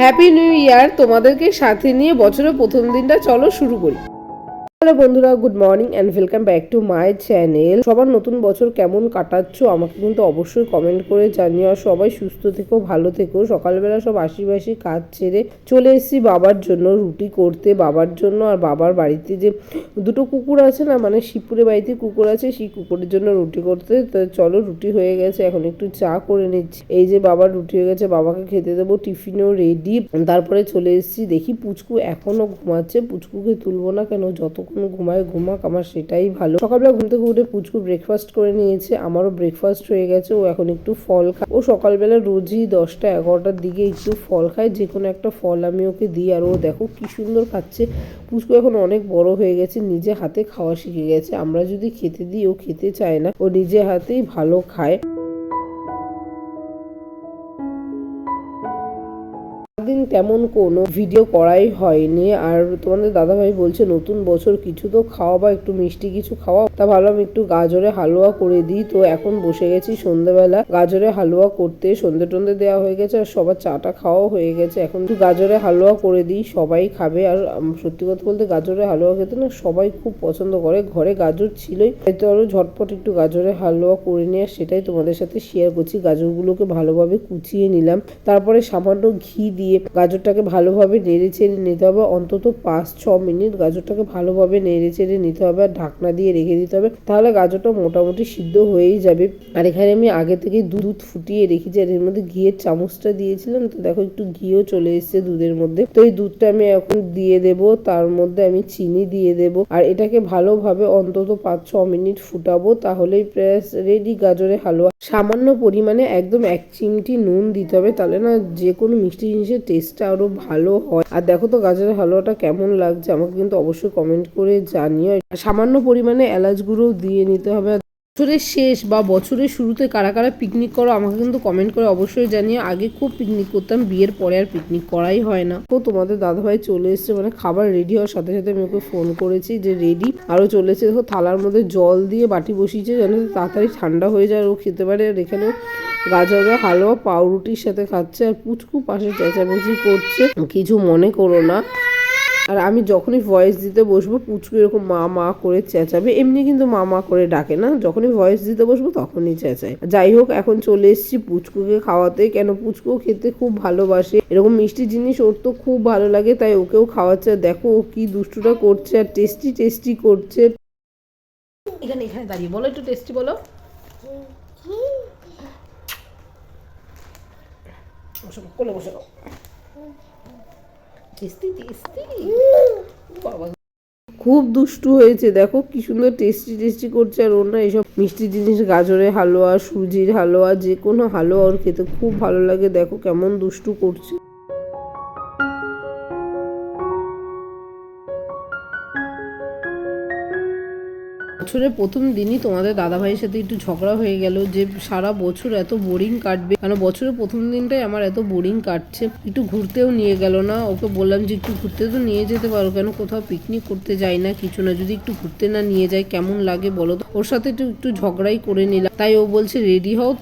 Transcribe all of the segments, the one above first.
Happy new year তোমাদেরকে সাথে নিয়ে বছরের প্রথম দিনটা চলো শুরু করি। হ্যালো বন্ধুরা good morning and welcome back to my channel সবার নতুন বছর কেমন কাটাচ্ছ আমাকে কিন্তু অবশ্যই কমেন্ট করে জানিও। সবাই সুস্থ থেকো, ভালো থেকো। সকালবেলা সব আশিবাসি কাজ ছেড়ে চলে এসেছি বাবার জন্য, রুটি করতে, বাবার জন্য। আর বাবার বাড়িতে যে দুটো কুকুর আছে না মানে শিবপুরে বাড়িতে কুকুর আছে, সেই কুকুরের জন্য রুটি করতে। তো চলো, রুটি হয়ে গেছে, এখন একটু চা করে নিচ্ছি। এই যে বাবার রুটি হয়ে গেছে, বাবাকে খেতে দেবো, টিফিনও রেডি তারপরে চলে এসেছি, দেখি পুচকু এখনও ঘুমাচ্ছে। পুচকুকে তুলবো না কেন? যতক্ষণ ঘুমায় ঘুমাক, আমার সেটাই ভালো। সকালবেলা ঘুম থেকে উঠে পুচকু ব্রেকফাস্ট করে নিয়েছে, আমারও ব্রেকফাস্ট হয়ে গেছে, ও এখন একটু ফল খায়। ও সকালবেলা রোজই দশটা এগারোটার দিকে একটু ফল খায়, যে কোনো একটা ফল আমি ওকে দিই, আর ও দেখো কি সুন্দর খাচ্ছে। পুচকু এখন অনেক বড় হয়ে গেছে, নিজে হাতে খাওয়া শিখে গেছে, আমরা যদি খেতে দিই, ও খেতে চায় না, ও নিজে হাতেই ভালো খায়। দিন তেমন কোনো ভিডিও করাই হয়নি। আর তোমাদের দাদাভাই বলছে, নতুন বছর কিছু তো খাওয়া বা একটু মিষ্টি কিছু খাওয়া। তা ভাবলাম একটু গাজরে হালুয়া করে দিই। তো এখন বসে গেছি সন্ধ্যেবেলা গাজরে হালুয়া করতে সন্ধে টন্ধে দেওয়া হয়ে গেছে আর সবার চাটা খাওয়াও হয়ে গেছে। এখন একটু গাজরে হালুয়া করে দিই, সবাই খাবে। আর সত্যি কথা বলতে গাজরে হালুয়া খেতে না সবাই খুব পছন্দ করে। ঘরে গাজর ছিলই। হয়তো আরও ঝটপট একটু গাজরে হালুয়া করে নিয়ে সেটাই তোমাদের সাথে শেয়ার করছি। গাজরগুলোকে ভালোভাবে কুচিয়ে নিলাম। তারপরে সামান্য ঘি দিয়ে গাজরটাকে ভালোভাবে নেড়ে চেড়ে নিতে হবে। অন্তত পাঁচ, ছ মিনিট গাজরটাকে ভালোভাবে নেড়ে চেড়ে নিতে হবে আর ঢাকনা দিয়ে রেখে দিতে হবে। তাহলে গাজরটা মোটামুটি সিদ্ধ হয়েই যাবে। আর এখানে আমি আগে থেকে দুধ ফুটিয়ে রেখেছি আর এর মধ্যে ঘিয়ের চামচটা দিয়েছিলাম। তো দেখো একটু ঘিও চলে এসেছে দুধের মধ্যে। তো এই দুধটা আমি এখন দিয়ে দেব। তার মধ্যে আমি চিনি দিয়ে দেব। আর এটাকে ভালোভাবে অন্তত পাঁচ, ছ মিনিট ফুটাবো। তাহলেই প্রেস রেডি গাজরের হালুয়া। সামান্য পরিমাণে একদম এক চিমটি নুন দিতে হবে। তাহলে না যে কোনো মিষ্টি জিনিসের টেস্টটা আরও ভালো হয়। আর দেখো তো গাজরের হালুয়াটা কেমন লাগছে, আমাকে কিন্তু অবশ্যই কমেন্ট করে জানিও। সামান্য পরিমাণে এলাচ গুঁড়ো দিয়ে নিতে হবে। বছরের শেষ বা বছরের শুরুতে কারা কারা পিকনিক করো, আমাকে কিন্তু কমেন্ট করে অবশ্যই জানিয়ে আগে খুব পিকনিক করতাম, বিয়ের পরে আর পিকনিক করাই হয় না। তো তোমাদের দাদাভাই চলে এসছে মানে খাবার রেডি হওয়ার সাথে সাথে আমি ওকে ফোন করেছি যে রেডি আরও চলেছে দেখো থালার মধ্যে জল দিয়ে বাটি বসিয়েছে, যেন তাড়াতাড়ি ঠান্ডা হয়ে যায় ও খেতে পারে। আর এখানে গাজরের হালুয়া, পাউরুটির সাথে খাচ্ছে, আর পুচকু পাশে চেঁচামেচি করছে। কিছু মনে করো না। আর আমি যখনই ভয়েস দিতে বসবো, পুচকু এরকম মা মা করে চেঁচাবে। এমনি কিন্তু মা মা করে ডাকে না। যখনই ভয়েস দিতে বসবো, তখনই চেঁচায়। যাই হোক, এখন চলে এসেছি পুচকুকে খাওয়াতে। কেন পুচকু খেতে খুব ভালোবাসে। এরকম মিষ্টি জিনিস ওর তো খুব ভালো লাগে, তাই ওকেও খাওয়াচ্ছে। দেখো ও কি দুষ্টুটা করছে আর টেস্টি টেস্টি করছে। এখানে এখানে দাঁড়িয়ে বলো, একটু টেস্টি বলো। বসো, বসে। টেস্টি টেস্টি খুব দুষ্টু হয়েছে, দেখো কি সুন্দর টেস্টি টেস্টি করছে আর ওর না এইসব মিষ্টি জিনিস গাজরের হালুয়া, সুজির হালুয়া, যে কোনো হালুয়া ওর খেতে খুব ভালো লাগে, দেখো কেমন দুষ্টু করছে। বছরের প্রথম দিনই তোমাদের দাদাভাইয়ের সাথে একটু ঝগড়া হয়ে গেল যে সারা বছর এত বোরিং কাটবে। কেন বছরের প্রথম দিনটাই আমার এত বোরিং কাটছে। একটু ঘুরতেও নিয়ে গেল না। ওকে বললাম যে একটু ঘুরতে তো নিয়ে যেতে পারো। কেন কোথাও পিকনিক করতে যাই না কিছু না। যদি একটু ঘুরতে না নিয়ে যাই, কেমন লাগে বলো ওর সাথে একটু একটু ঝগড়াই করে নিলাম। তাই ও বলছে রেডি হও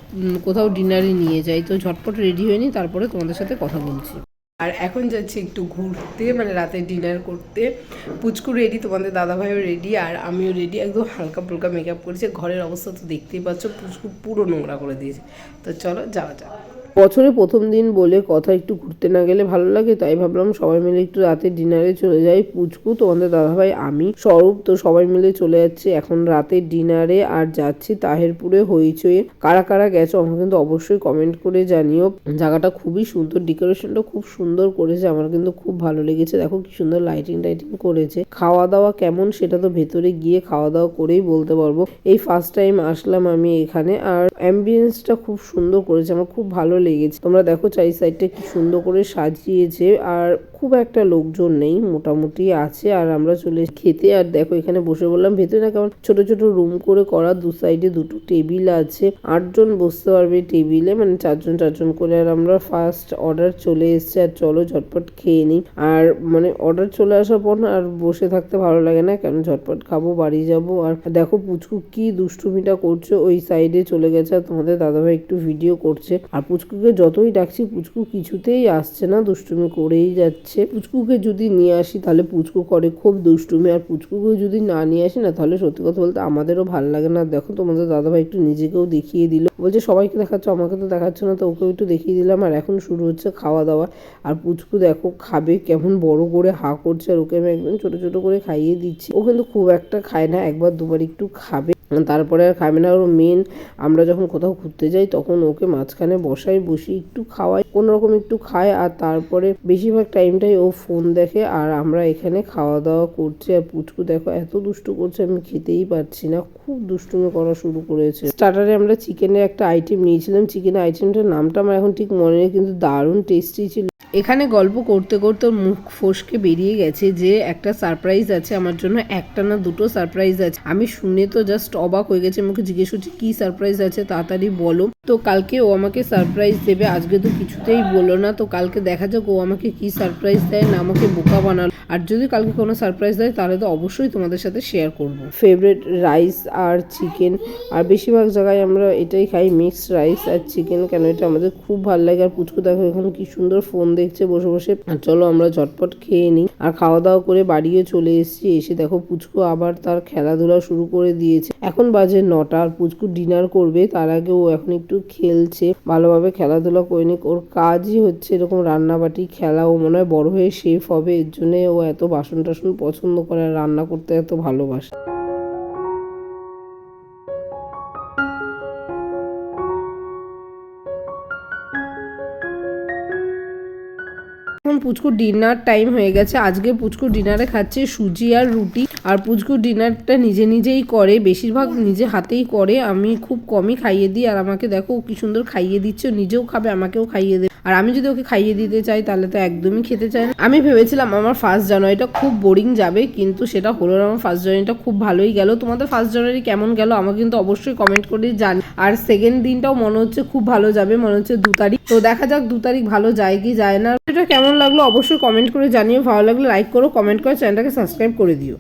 কোথাও ডিনারে নিয়ে যাই। তো ঝটপট রেডি হয়ে নি তারপরে তোমাদের সাথে কথা বলছি। আর এখন যাচ্ছি একটু ঘুরতে মানে রাতে ডিনার করতে। পুচকু রেডি তোমাদের দাদাভাইও রেডি আর আমিও রেডি একদম হালকা ফুলকা মেকআপ করেছি। ঘরের অবস্থা তো দেখতেই পাচ্ছ, পুচকু পুরো নোংরা করে দিয়েছে। তো চলো, যাওয়া যাক। বছরের প্রথম দিন বলে কথা একটু ঘুরতে না গেলে ভালো লাগে, তাই ভাবলাম সবাই মিলে একটু রাতে ডিনারে চলে যাই। পুচকু, তোমাদের দাদাভাই, আমি স্বরূপ তো সবাই মিলে চলে যাচ্ছি। এখন রাতে ডিনারে আর যাচ্ছি তাহেরপুরে হইচয়ে কারা কারা গেছো আমাকে কিন্তু অবশ্যই কমেন্ট করে জানিও। জায়গাটা খুবই সুন্দর ডেকোরেশনটা খুব সুন্দর করেছে, আমার কিন্তু খুব ভালো লেগেছে। দেখো কি সুন্দর লাইটিং টাইটিং করেছে। খাওয়া দাওয়া কেমন সেটা তো ভেতরে গিয়ে খাওয়া দাওয়া করেই বলতে পারব। এই ফার্স্ট টাইম আসলাম আমি এখানে আর অ্যাম্বিয়েন্সটা খুব সুন্দর করেছে, আমার খুব ভালো লেগেছে। তোমরা দেখো চারি সাইডটা কি সুন্দর করে সাজিয়েছে, আর খুব একটা লোকজন নেই, মোটামুটি আছে। আর আমরা চলে খেতে। আর দেখো, এখানে বসে বললাম ভেতরে না কেমন ছোট ছোট রুম করে করা, দু সাইডে দুটো টেবিল আছে। আটজন বসতে পারবে টেবিলে মানে চারজন চারজন করে। আর আমরা ফার্স্ট অর্ডার চলে এসেছে। আর চলো, ঝটপট খেয়ে নিই। আর মানে অর্ডার চলে আসার পর না, আর বসে থাকতে ভালো লাগে না। কেন? ঝটপট খাব, বাড়ি যাব। আর দেখো, পুচকু কি দুষ্টুমিটা করছে ওই সাইডে চলে গেছে। আর তোমাদের দাদাভাই একটু ভিডিও করছে। আর পুচকুকে যতই ডাকছি, পুচকু কিছুতেই আসছে না। দুষ্টুমি করেই যাচ্ছে। পুচকুকে যদি নিয়ে আসি তাহলে পুচকু করে খুব দুষ্টুমি, আর পুচকুকে যদি না নিয়ে আসি না তাহলে সত্যি কথা বলতে আমাদেরও ভালো লাগে না। দেখো তোমাদের দাদাভাই একটু নিজেকেও দেখিয়ে দিল। বলছে, সবাইকে দেখাচ্ছ, আমাকে তো দেখাচ্ছ না, তো ওকেও একটু দেখিয়ে দিলাম। আর এখন শুরু হচ্ছে খাওয়া দাওয়া আর পুচকু দেখো খাবে কেমন বড় করে হা করছে, আর ওকে আমি একদম ছোট ছোট করে খাইয়ে দিচ্ছি। ও কিন্তু খুব একটা খায় না, একবার দুবার একটু খাবে। তারপরে আর খাবে না, ওর মেন আমরা যখন কোথাও ঘুরতে যাই তখন ওকে মাঝখানে বসাই বসি একটু খাওয়াই রকম একটু খায় আর তারপরে বেশিরভাগ টাইমটাই ও ফোন দেখে আর আমরা এখানে খাওয়া দাওয়া করছি। আর পুচকু দেখো এত দুষ্টু করছে, আমি খেতেই পারছি না, খুব দুষ্টুমি করা শুরু করেছে। স্টার্টারে আমরা চিকেনের একটা আইটেম নিয়েছিলাম চিকেনের আইটেমটার নামটা আমার এখন ঠিক মনে নেই, কিন্তু দারুণ টেস্টি ছিল। এখানে গল্প করতে করতে মুখ ফসকে বেরিয়ে গেছে যে একটা সারপ্রাইজ আছে, আমার জন্য একটা না দুটো সারপ্রাইজ আছে। আমি শুনে তো জাস্ট অবাক হয়ে গেছে মুখে জিজ্ঞেস করছি, কি সারপ্রাইজ আছে? তাড়াতাড়ি বলো। তো কালকে ও আমাকে সারপ্রাইজ দেবে, আজকে তো কিছুতেই বলো না। তো কালকে দেখা যাক ও আমাকে কি সারপ্রাইজ দেয় না আমাকে বোকা বানালো। আর যদি কালকে কোনো সারপ্রাইজ দেয়, তাহলে তো অবশ্যই তোমাদের সাথে শেয়ার করব। ফেভারিট রাইস আর চিকেন আর বেশিরভাগ জায়গায় আমরা এটাই খাই মিক্সড রাইস আর চিকেন কেন এটা আমাদের খুব ভালো লাগে। আর পুচকু দেখো এখন কি সুন্দর ফোন দেখছে বসে বসে। আর চলো আমরা ঝটপট খেয়ে নিই। আর খাওয়া দাওয়া করে বাড়িও চলে এসেছি। এসে দেখো পুচকু আবার তার খেলাধুলা শুরু করে দিয়েছে। এখন বাজে নটা, আর পুচকু ডিনার করবে, তার আগে ও এখন একটু খেলছে। ভালোভাবে খেলাধুলা করে নিক। ওর কাজই হচ্ছে এরকম রান্নাবাটি খেলা। ও মনে হয় বড় হয়ে শেফ হবে, এর জন্য ও এত বাসন টাসন পছন্দ করে রান্না করতে এত ভালোবাসে। এখন পুচকুর ডিনার টাইম হয়ে গেছে। আজকে পুচকুর ডিনারে খাচ্ছে সুজি আর রুটি। আর পুচকুর ডিনারটা নিজে নিজেই করে, বেশিরভাগ নিজে হাতেই করে। আমি খুব কমই খাইয়ে দিই। আর আমাকে দেখো কি সুন্দর খাইয়ে দিচ্ছে। নিজেও খাবে, আমাকেও খাইয়ে দেবে। আর আমি যদি ওকে খাইয়ে দিতে চাই, তাহলে তো একদমই খেতে চায় না। আমি ভেবেছিলাম আমার ফার্স্ট জানুয়ারিটা খুব বোরিং যাবে, কিন্তু সেটা হলো না। আমার ফার্স্ট জানুয়ারিটা খুব ভালোই গেল। তোমাদের ফার্স্ট জানুয়ারি কেমন গেল আমাকে কিন্তু অবশ্যই কমেন্ট করে জান। আর সেকেন্ড দিনটাও মনে হচ্ছে খুব ভালো যাবে, মনে হচ্ছে দু তারিখ। তো দেখা যাক দু তারিখ ভালো যায় কি যায় না। এটা কেমন লাগল অবশ্যই কমেন্ট করে জানিও। ভালো লাগলে লাইক করো কমেন্ট করে চ্যানেলটাকে সাবস্ক্রাইব করে দিও।